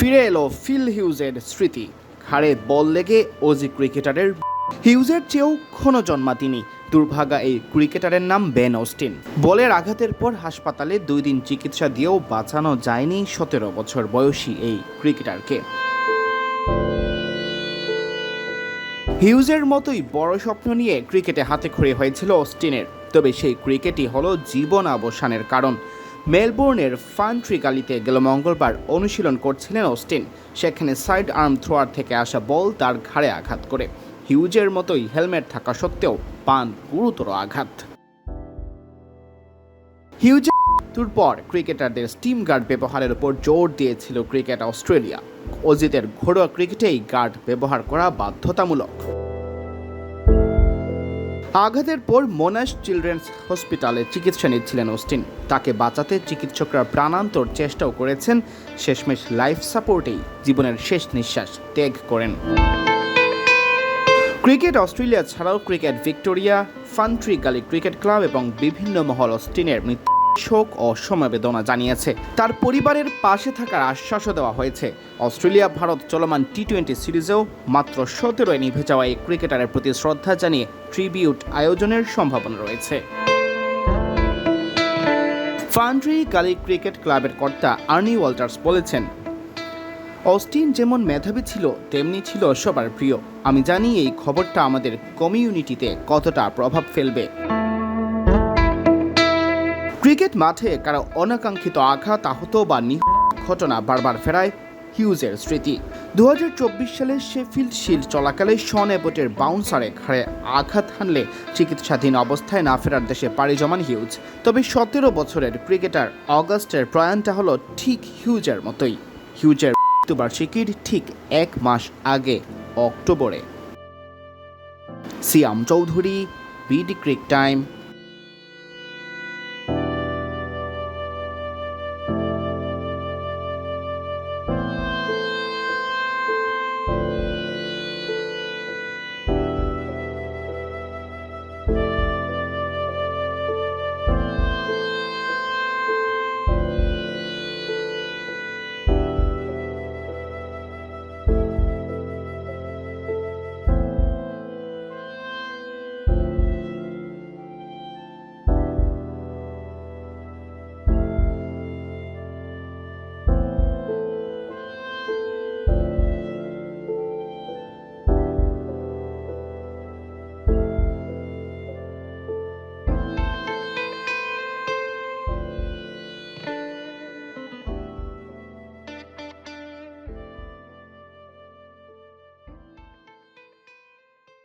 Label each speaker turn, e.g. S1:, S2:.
S1: ফিরে এলো ফিল হিউজের স্মৃতি। ঘাড়ে বল লেগে ওজি ক্রিকেটারের হিউজের চেয়েও ক্ষণ জন্মা তিনি। দুর্ভাগা এই ক্রিকেটারের নাম বেন অস্টিন। বলের আঘাতের পর হাসপাতালে দুই দিন চিকিৎসা দিয়েও বাঁচানো যায়নি সতেরো বছর বয়সী এই ক্রিকেটারকে। হিউজের মতোই বড় স্বপ্ন নিয়ে ক্রিকেটে হাতে খড়ি হয়েছিল অস্টিনের। তবে সেই ক্রিকেটই হলো জীবন অবসানের কারণ। মেলবোর্নের ফান্ট্রি গালিতে গেল মঙ্গলবার অনুশীলন করছিলেন অস্টিন। সেখানে সাইড আর্ম থ্রোয়ার থেকে আসা বল তার ঘাড়ে আঘাত করে। হিউজের মতোই হেলমেট থাকা সত্ত্বেও পান গুরুতর আঘাত। হিউজের মৃত্যুর পর ক্রিকেটারদের স্টিম গার্ড ব্যবহারের উপর জোর দিয়েছিল ক্রিকেট অস্ট্রেলিয়া। অজিতের ঘরোয়া ক্রিকেটেই গার্ড ব্যবহার করা বাধ্যতামূলক। আঘাতের পর মোনাশ চিলড্রেন্স হসপিটালে চিকিৎসা নিচ্ছিলেন অস্টিন। তাকে বাঁচাতে চিকিৎসকরা প্রাণান্তর চেষ্টাও করেছেন। শেষমেশ লাইফ সাপোর্টেই জীবনের শেষ নিঃশ্বাস ত্যাগ করেন। ক্রিকেট অস্ট্রেলিয়া ছাড়াও cricket Victoria, Ferntree Gully cricket club এবং বিভিন্ন মহল অস্টিনের মৃত্যু শোক ও সমবেদনা জানিয়েছে। তার পরিবারের পাশে থাকার আশ্বাসও দেওয়া হয়েছে। অস্ট্রেলিয়া, ভারত চলমান টি টোয়েন্টি সিরিজেও মাত্র সতেরোয় নিভে যাওয়া এই ক্রিকেটারের প্রতি শ্রদ্ধা জানিয়ে ট্রিবিউট আয়োজনের সম্ভাবনা রয়েছে। ফান্ড্রি গালি ক্রিকেট ক্লাবের কর্তা আর্নি ওয়াল্টার্স বলেছেন, অস্টিন যেমন মেধাবী ছিল, তেমনি ছিল সবার প্রিয়। আমি জানি এই খবরটা আমাদের কমিউনিটিতে কতটা প্রভাব ফেলবে। ক্রিকেট মাঠে কারও অনাকাঙ্ক্ষিত আঘাত, আহত বা নিহত ঘটনা বারবার ফেরায় হিউজের স্মৃতি। দু সালে শেফিল্ড শিল্ড চলাকালে শন এবোটের বাউন্সারে ঘাড়ে আঘাত হানলে চিকিৎসাধীন অবস্থায় না ফেরার দেশে পাড়ি জমান হিউজ। তবে সতেরো বছরের ক্রিকেটার অগাস্টের প্রয়াণটা হলো ঠিক হিউজের মতোই। হিউজের মৃত্যুবার্ষিকীর ঠিক এক মাস আগে অক্টোবরে। Siam Chowdhury, BD cric time.